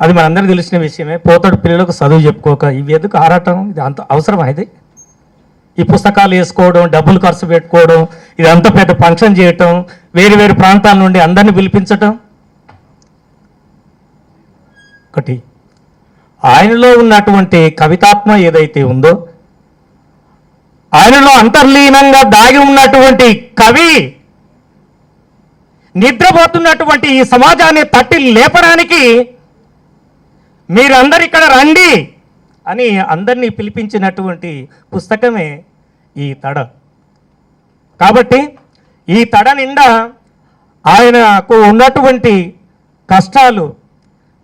అది మనందరికీ తెలిసిన విషయమే. పోతాడు పిల్లలకు చదువు చెప్పుకోక ఇవి ఎందుకు ఆరాటం ఇది అంత అవసరం ఇది? ఈ పుస్తకాలు వేసుకోవడం డబ్బులు ఖర్చు పెట్టుకోవడం ఇదంతా పెద్ద ఫంక్షన్ చేయటం వేరు వేరు ప్రాంతాల నుండి అందరిని పిలిపించటం. ఒకటి ఆయనలో ఉన్నటువంటి కవితాత్మ ఏదైతే ఉందో ఆయనలో అంతర్లీనంగా దాగి ఉన్నటువంటి కవి నిద్రపోతున్నటువంటి ఈ సమాజాన్ని తట్టి లేపడానికి మీరందరు ఇక్కడ రండి అని అందరినీ పిలిపించినటువంటి పుస్తకమే ఈ తడ. కాబట్టి ఈ తడ నిండా ఆయనకు ఉన్నటువంటి కష్టాలు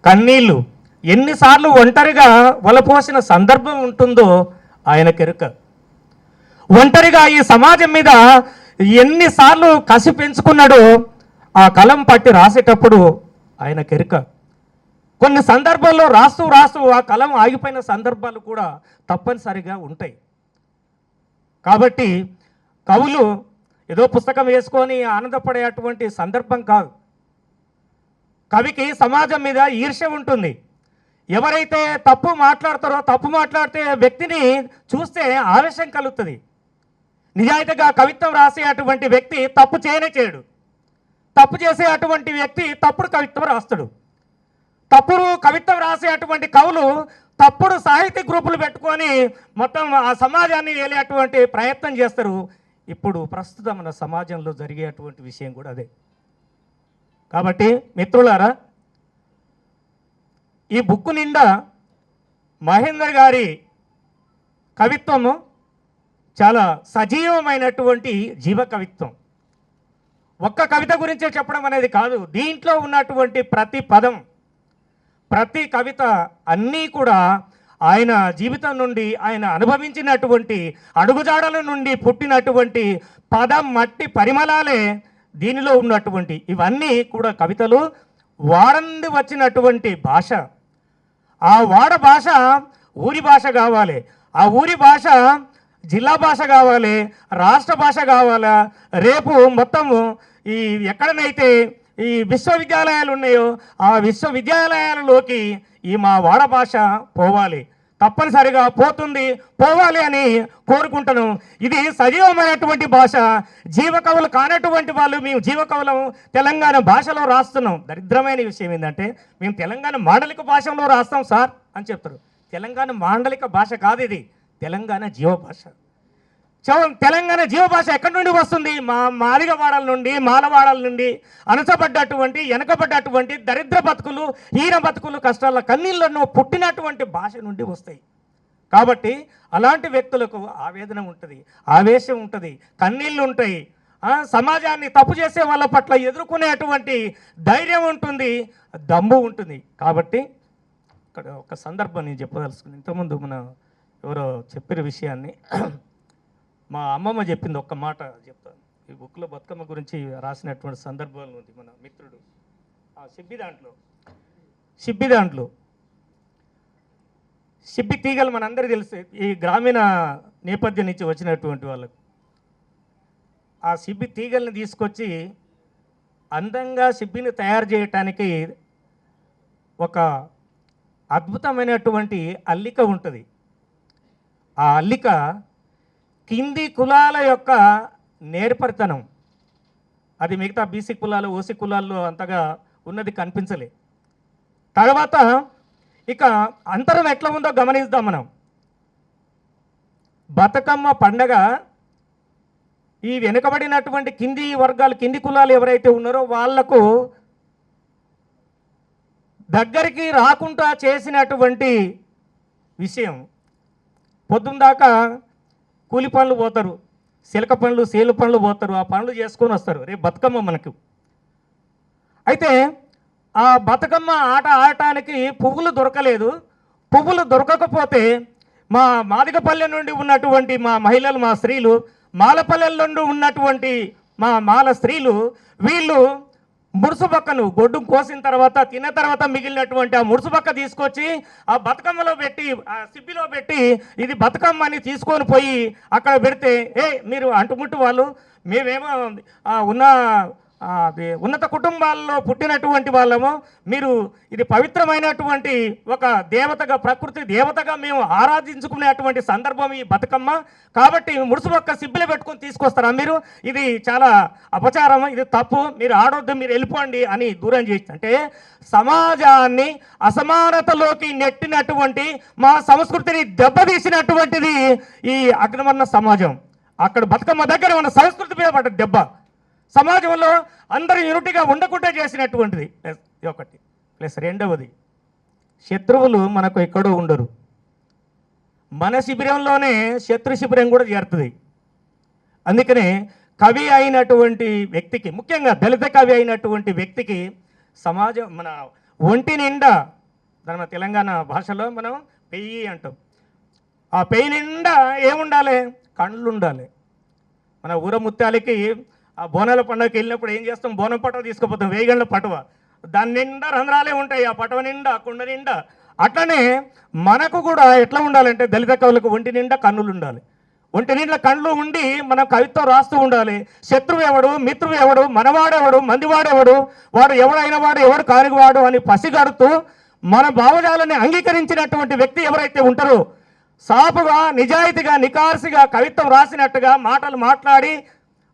కన్నీళ్ళు ఎన్నిసార్లు ఒంటరిగా వలపోసిన సందర్భం ఉంటుందో ఆయన కెరుక. ఒంటరిగా ఈ సమాజం మీద ఎన్నిసార్లు కసి పెంచుకున్నాడో ఆ కలం పట్టి రాసేటప్పుడు ఆయన కెరుక. కొన్ని సందర్భాల్లో రాస్తూ రాస్తూ ఆ కలం ఆగిపోయిన సందర్భాలు కూడా తప్పనిసరిగా ఉంటాయి. కాబట్టి కవులు ఏదో పుస్తకం వేసుకొని ఆనందపడేటువంటి సందర్భం కాదు. కవికి సమాజం మీద ఈర్ష్య ఉంటుంది. ఎవరైతే తప్పు మాట్లాడతారో తప్పు మాట్లాడితే వ్యక్తిని చూస్తే ఆవేశం కలుగుతుంది. నిజాయితీగా కవిత్వం రాసే అటువంటి వ్యక్తి తప్పు చేయనే చేయడు. తప్పు చేసే అటువంటి వ్యక్తి తప్పుడు కవిత్వం రాస్తాడు. తప్పుడు కవిత్వం రాసే అటువంటి కవులు తప్పుడు సాహిత్య గ్రూపులు పెట్టుకొని మొత్తం ఆ సమాజాన్ని వేలేటువంటి ప్రయత్నం చేస్తారు. ఇప్పుడు ప్రస్తుతం మన సమాజంలో జరిగేటువంటి విషయం కూడా అదే. కాబట్టి మిత్రులారా ఈ బుక్ నిండా మహేందర్ గారి కవిత్వము చాలా సజీవమైనటువంటి జీవ కవిత్వం ఒక్క కవిత గురించే చెప్పడం అనేది కాదు. దీంట్లో ఉన్నటువంటి ప్రతి పదం ప్రతి కవిత అన్నీ కూడా ఆయన జీవితం నుండి ఆయన అనుభవించినటువంటి అడుగుజాడల నుండి పుట్టినటువంటి పదం మట్టి పరిమళాలే దీనిలో ఉన్నటువంటి ఇవన్నీ కూడా కవితలు వాడంది వచ్చినటువంటి భాష. ఆ వాడ భాష ఊరి భాష కావాలి ఆ ఊరి భాష జిల్లా భాష కావాలి రాష్ట్ర భాష కావాలా? రేపు మొత్తము ఈ ఎక్కడనైతే ఈ విశ్వవిద్యాలయాలు ఉన్నాయో ఆ విశ్వవిద్యాలయాలలోకి ఈ మా వాడ భాష పోవాలి. తప్పనిసరిగా పోతుంది పోవాలి అని కోరుకుంటాను ఇది సజీవమైనటువంటి భాష. జీవకవులు కానటువంటి వాళ్ళు మేము జీవకవులం తెలంగాణ భాషలో రాస్తున్నాం. దరిద్రమైన విషయం ఏంటంటే మేము తెలంగాణ మాండలిక భాషలో రాస్తాం సార్ అని చెప్తారు. తెలంగాణ మాండలిక భాష కాదు ఇది. తెలంగాణ జీవ భాష. తెలంగాణ జీవ భాష ఎక్కడి నుండి వస్తుంది? మా మాలిగవాడల నుండి మాలవాడల నుండి అణచబడ్డటువంటి వెనకబడ్డటువంటి దరిద్ర బతుకులు హీన బతుకులు కష్టాల కన్నీళ్ళను పుట్టినటువంటి భాష నుండి వస్తాయి. కాబట్టి అలాంటి వ్యక్తులకు ఆవేదన ఉంటుంది ఆవేశం ఉంటుంది కన్నీళ్ళు ఉంటాయి. సమాజాన్ని తప్పు చేసే వాళ్ళ పట్ల ఎదుర్కొనేటువంటి ధైర్యం ఉంటుంది దమ్ము ఉంటుంది. కాబట్టి ఇక్కడ ఒక సందర్భం నేను చెప్పదలుచుకుని ఇంతకుముందు మన ఎవరో చెప్పిన విషయాన్ని మా అమ్మమ్మ చెప్పింది ఒక్క మాట చెప్తాను. ఈ బుక్లో బతుకమ్మ గురించి రాసినటువంటి సందర్భాలు ఉంది. మన మిత్రుడు ఆ సిబ్బి దాంట్లో. సిబ్బి దాంట్లో. సిబ్బి తీగలు మనందరికీ తెలుసు. ఈ గ్రామీణ నేపథ్యం నుంచి వచ్చినటువంటి వాళ్ళకు. ఆ సిబ్బి తీగల్ని తీసుకొచ్చి అందంగా సిబ్బిని తయారు చేయటానికి ఒక అద్భుతమైనటువంటి అల్లిక ఉంటుంది. ఆ అల్లిక కింది కులాల యొక్క నేర్పరితనం. అది మిగతా బీసీ కులాలు ఓసీ కులాల్లో అంతగా ఉన్నది కనిపించలే. తర్వాత ఇక అంతరం ఎట్లా ఉందో గమనిద్దాం మనం. బతుకమ్మ పండగ ఈ వెనుకబడినటువంటి కింది వర్గాలు కింది కులాలు ఎవరైతే ఉన్నారో వాళ్ళకు దగ్గరికి రాకుండా చేసినటువంటి విషయం. పొద్దున్న దాకా కూలి పనులు పోతారు సిలక పనులు సేలు పనులు పోతారు ఆ పనులు చేసుకొని వస్తారు. రేపు బతుకమ్మ మనకు. అయితే ఆ బతుకమ్మ ఆట ఆడటానికి పువ్వులు దొరకలేదు. పువ్వులు దొరకకపోతే మా మాదిగపల్లె నుండి ఉన్నటువంటి మా మహిళలు మా స్త్రీలు మాలపల్లెల నుండి ఉన్నటువంటి మా మాల స్త్రీలు వీళ్ళు ముడుసుబక్కను గొడ్డు కోసిన తర్వాత తిన్న తర్వాత మిగిలినటువంటి ఆ ముడుసుబక్క తీసుకొచ్చి ఆ బతుకమ్మలో పెట్టి ఆ సిబ్బిలో పెట్టి ఇది బతుకమ్మ అని తీసుకొని పోయి అక్కడ పెడితే ఏ మీరు అంటుముట్టు వాళ్ళు మేమేమో ఉన్న ఉన్నత కుటుంబాల్లో పుట్టినటువంటి వాళ్ళము మీరు ఇది పవిత్రమైనటువంటి ఒక దేవతగా ప్రకృతి దేవతగా మేము ఆరాధించుకునేటువంటి సందర్భం ఈ బతుకమ్మ. కాబట్టి ముడుసు మొక్క సిబ్బిలు పెట్టుకొని తీసుకొస్తారా మీరు? ఇది చాలా అపచారం ఇది తప్పు. మీరు ఆడొద్దు మీరు వెళ్ళిపోండి అని దూరం చేసి అంటే సమాజాన్ని అసమానతలోకి నెట్టినటువంటి మా సంస్కృతిని దెబ్బతీసినటువంటిది ఈ అగ్రవర్ణ సమాజం. అక్కడ బతుకమ్మ దగ్గర ఉన్న సంస్కృతి మీద పడ్డ దెబ్బ. సమాజంలో అందరూ యూనిటీగా ఉండకుండా చేసినటువంటిది. ప్లస్ ఒకటి. ప్లస్ రెండవది శత్రువులు మనకు ఎక్కడో ఉండరు. మన శిబిరంలోనే శత్రు శిబిరం కూడా చేరుతుంది అందుకనే కవి అయినటువంటి వ్యక్తికి ముఖ్యంగా దళిత కవి అయినటువంటి వ్యక్తికి సమాజం మన ఒంటి నిండా దాని మన తెలంగాణ భాషలో మనం పెయ్యి అంటాం. ఆ పెయ్యి నిండా ఏముండాలి? కళ్ళు ఉండాలి మన ఊర ముత్యాలకి ఆ బోనాల పండుగకి వెళ్ళినప్పుడు ఏం చేస్తాం? బోనం పటవ తీసుకుపోతాం. వేగండ్ల పటవ. దాని నిండా రంధ్రాలే ఉంటాయి. ఆ పటవ నిండా కుండ నిండా. అట్లనే మనకు కూడా ఎట్లా ఉండాలంటే దళిత కవులకు ఒంటి నిండా కన్నులు ఉండాలి. ఒంటి నిండా కళ్ళు ఉండి మనం కవిత్వం రాస్తూ ఉండాలి. శత్రువు ఎవడు? మిత్రువు ఎవడు? మనవాడెవడు మందివాడెవడు వాడు ఎవడైన వాడు ఎవడు కానివాడు అని పసిగడుతూ మన భావజాలని అంగీకరించినటువంటి వ్యక్తి ఎవరైతే ఉంటారో సాపుగా నిజాయితీగా నికార్సిగా కవిత్వం రాసినట్టుగా మాటలు మాట్లాడి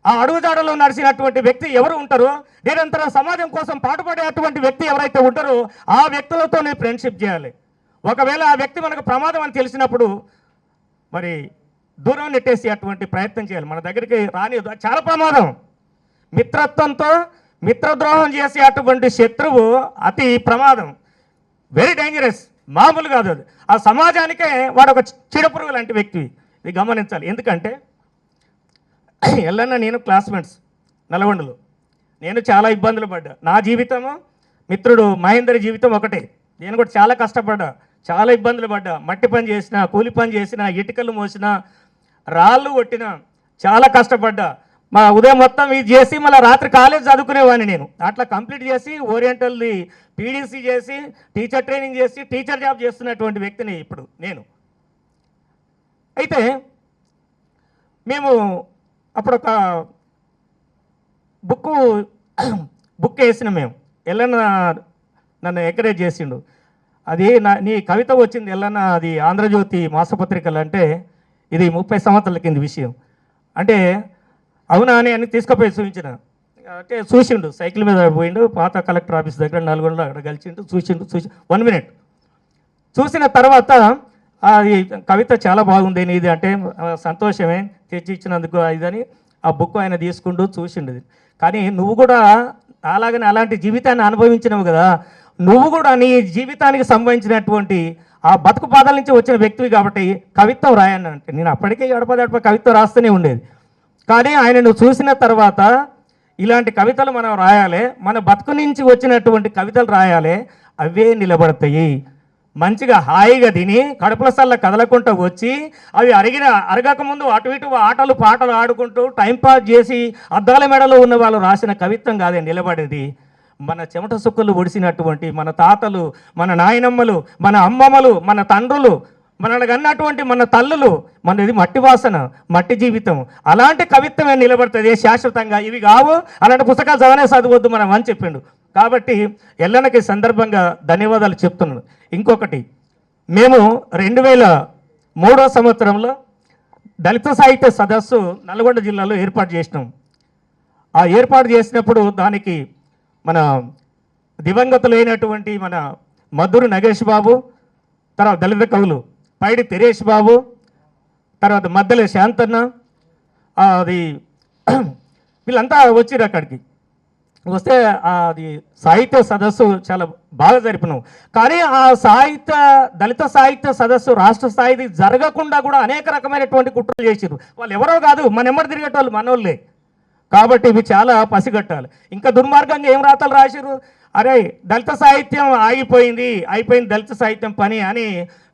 ఆ అడుగుజాడలో నడిచినటువంటి వ్యక్తి ఎవరు ఉంటారో? నిరంతరం సమాజం కోసం పాటుపడేటువంటి వ్యక్తి ఎవరైతే ఉంటారో ఆ వ్యక్తులతోనే ఫ్రెండ్షిప్ చేయాలి. ఒకవేళ ఆ వ్యక్తి మనకు ప్రమాదం అని తెలిసినప్పుడు మరి దూరం నెట్టేసి అటువంటి ప్రయత్నం చేయాలి. మన దగ్గరికి రాని చాలా ప్రమాదం. మిత్రత్వంతో మిత్రద్రోహం చేసే అటువంటి శత్రువు అతి ప్రమాదం. వెరీ డేంజరస్ మామూలు కాదు అది. ఆ సమాజానికే వాడు ఒక చిడపురుగు లాంటి వ్యక్తి. ఇది గమనించాలి. ఎందుకంటే ఎల్లన్న నేను క్లాస్మేట్స్ నల్గొండలో. నేను చాలా ఇబ్బందులు పడ్డా. నా జీవితము మిత్రుడు మహేందర్ జీవితం ఒకటే. నేను కూడా చాలా కష్టపడ్డా. చాలా ఇబ్బందులు పడ్డా. మట్టి పని చేసిన కూలి పని చేసిన ఇటుకలు మోసిన రాళ్ళు కొట్టిన చాలా కష్టపడ్డా. మా ఉదయం మొత్తం ఇది చేసి మళ్ళీ రాత్రి కాలేజ్ చదువుకునేవాడిని నేను. అట్లా కంప్లీట్ చేసి ఓరియంటల్ది పీడీసీ చేసి టీచర్ ట్రైనింగ్ చేసి టీచర్ జాబ్ చేస్తున్నటువంటి వ్యక్తిని ఇప్పుడు నేను. అయితే మేము అప్పుడు ఒక బుక్ బుక్ వేసిన మేము. ఎల్లన్న నన్ను ఎంకరేజ్ చేసిండు. అది నా నీ కవిత వచ్చింది ఎల్లన్న అది ఆంధ్రజ్యోతి మాసపత్రికలు అంటే ఇది ముప్పై సంవత్సరాల కింద విషయం. అంటే అవునా అని అని తీసుకుపోయి చూపించిన. అంటే చూసిండు సైకిల్ మీద పోయిండు పాత కలెక్టర్ ఆఫీస్ దగ్గర నల్గొండలో అక్కడ కలిసిండు చూసిండు చూసి వన్ మినిట్. చూసిన తర్వాత అది కవిత చాలా బాగుంది నీది అంటే సంతోషమే తెచ్చి ఇచ్చినందుకు ఇదని ఆ బుక్ ఆయన తీసుకుంటూ చూసిండు. కానీ నువ్వు కూడా అలాగనే అలాంటి జీవితాన్ని అనుభవించినవు కదా. నువ్వు కూడా నీ జీవితానికి సంబంధించినటువంటి ఆ బతుకు పాదాల నుంచి వచ్చిన వ్యక్తివి కాబట్టి కవిత్వం రాయని అంటే నేను అప్పటికే గడపదడప కవిత్వం రాస్తూనే ఉండేది. కానీ ఆయన నువ్వు చూసిన తర్వాత ఇలాంటి కవితలు మనం రాయాలి. మన బతుకు నుంచి వచ్చినటువంటి కవితలు రాయాలి. అవే నిలబడతాయి. మంచిగా హాయిగా తిని కడుపుల సల్ల కదలకుండా వచ్చి అవి అరిగిన అరగక ముందు అటు ఇటు ఆటలు పాటలు ఆడుకుంటూ టైంపాస్ చేసి అద్దాల మెడలో ఉన్న వాళ్ళు రాసిన కవిత్వం కాదే నిలబడేది. మన చెమట సుక్కలు ఒడిసినటువంటి మన తాతలు మన నాయనమ్మలు మన అమ్మమ్మలు మన తండ్రులు మనకు అన్నటువంటి మన తల్లులు మనది మట్టి వాసన మట్టి జీవితం. అలాంటి కవిత్వమే నిలబడుతుంది శాశ్వతంగా. ఇవి కావు. అలాంటి పుస్తకాలు చదవనే చదవద్దు మనం అని చెప్పిండు. కాబట్టి ఎల్లనకి సందర్భంగా ధన్యవాదాలు చెప్తున్నాను. ఇంకొకటి మేము రెండు వేల మూడో సంవత్సరంలో దళిత సాహిత్య సదస్సు నల్గొండ జిల్లాలో ఏర్పాటు చేసినాం. ఆ ఏర్పాటు చేసినప్పుడు దానికి మన దివంగతులైనటువంటి మన మధురు నగేష్ బాబు తర్వాత దళిత కవులు పైడి తెరేష్ బాబు తర్వాత మద్దెల శాంతన్న అది వీళ్ళంతా వచ్చారు అక్కడికి. వస్తే అది సాహిత్య సదస్సు చాలా బాగా జరిపినాం. కానీ ఆ సాహిత్య దళిత సాహిత్య సదస్సు రాష్ట్ర స్థాయిది జరగకుండా కూడా అనేక రకమైనటువంటి కుట్రలు చేసారు వాళ్ళు ఎవరో కాదు మన ఎమ్మడి తిరిగేటోళ్ళు మనోళ్ళే. కాబట్టి ఇవి చాలా పసిగట్టాలి. ఇంకా దుర్మార్గంగా ఏం రాతలు రాశారు అరే దళిత సాహిత్యం ఆగిపోయింది అయిపోయింది దళిత సాహిత్యం పని అని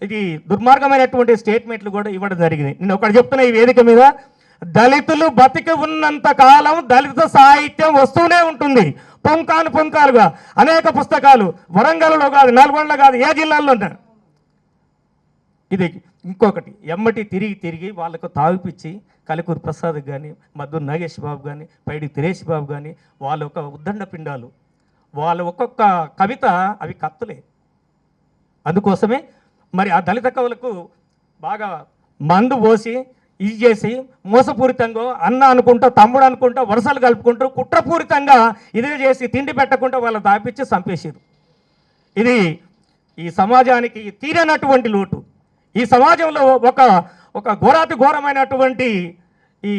ఇది దుర్మార్గమైనటువంటి స్టేట్మెంట్లు కూడా ఇవ్వడం జరిగింది. నేను ఒకటి చెప్తున్నా ఈ వేదిక మీద. దళితులు బతికి ఉన్నంత కాలం దళిత సాహిత్యం వస్తూనే ఉంటుంది. పొంకాను పుంకాలుగా. అనేక పుస్తకాలు వరంగల్లో కాదు నల్గొండలో కాదు ఏ జిల్లాల్లో ఉంటాయి ఇది ఇంకొకటి. ఎమ్మటి తిరిగి తిరిగి వాళ్ళకు తాగిపిచ్చి కలికూరు ప్రసాద్ కానీ మధు నాగేష్ బాబు కానీ పైడి తిరేష్ బాబు కానీ వాళ్ళ ఒక ఉద్దండ పిండాలు. వాళ్ళ ఒక్కొక్క కవిత అవి కత్తులే. అందుకోసమే మరి ఆ దళిత కవులకు బాగా మందు పోసి ఇది చేసి మోసపూరితంగా అన్న అనుకుంటా తమ్ముడు అనుకుంటా వరుసలు కలుపుకుంటూ కుట్రపూరితంగా ఇదే చేసి తిండి పెట్టకుండా వాళ్ళ దాపిచ్చి చంపేసారు ఇది ఈ సమాజానికి తీరనటువంటి లోటు. ఈ సమాజంలో ఒక ఒక ఘోరాతి ఘోరమైనటువంటి ఈ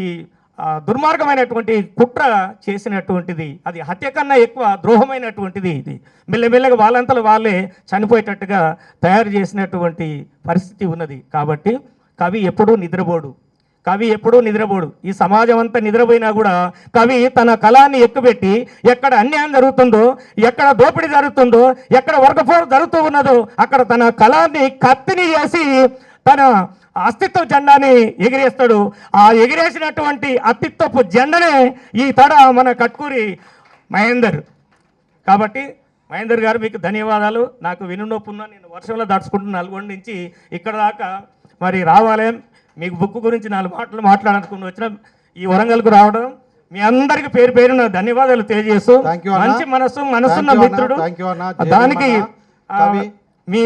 దుర్మార్గమైనటువంటి కుట్ర చేసినటువంటిది. అది హత్య కన్నా ఎక్కువ ద్రోహమైనటువంటిది ఇది. మెల్లమెల్లగా వాళ్ళంతలో వాళ్ళే చనిపోయేటట్టుగా తయారు చేసినటువంటి పరిస్థితి ఉన్నది. కాబట్టి కవి ఎప్పుడూ నిద్రపోడు. కవి ఎప్పుడూ నిద్రపోడు. ఈ సమాజం అంతా నిద్రపోయినా కూడా కవి తన కళాన్ని ఎక్కుపెట్టి ఎక్కడ అన్యాయం జరుగుతుందో ఎక్కడ దోపిడీ జరుగుతుందో ఎక్కడ వర్గఫోర్ జరుగుతూ ఉన్నదో అక్కడ తన కళాన్ని కత్తిని చేసి తన అస్తిత్వ జెండాని ఎగిరేస్తాడు. ఆ ఎగిరేసినటువంటి అస్తిత్వపు జెండనే ఈ తడ మన కట్కూరి మహేందర్. కాబట్టి మహేందర్ గారు మీకు ధన్యవాదాలు. నాకు వినునొప్పున్నా నేను వర్షంలో దాచుకుంటున్న నల్గొండ నుంచి ఇక్కడ దాకా మరి రావాలి మీకు బుక్ గురించి నాలుగు మాటలు మాట్లాడాలనుకుని వచ్చిన ఈ వరంగల్కు రావడం మీ అందరికి పేరు పేరున ధన్యవాదాలు తెలియజేస్తూ. మంచి మనసు మనసున్న. మిత్రుడు దానికి. మీ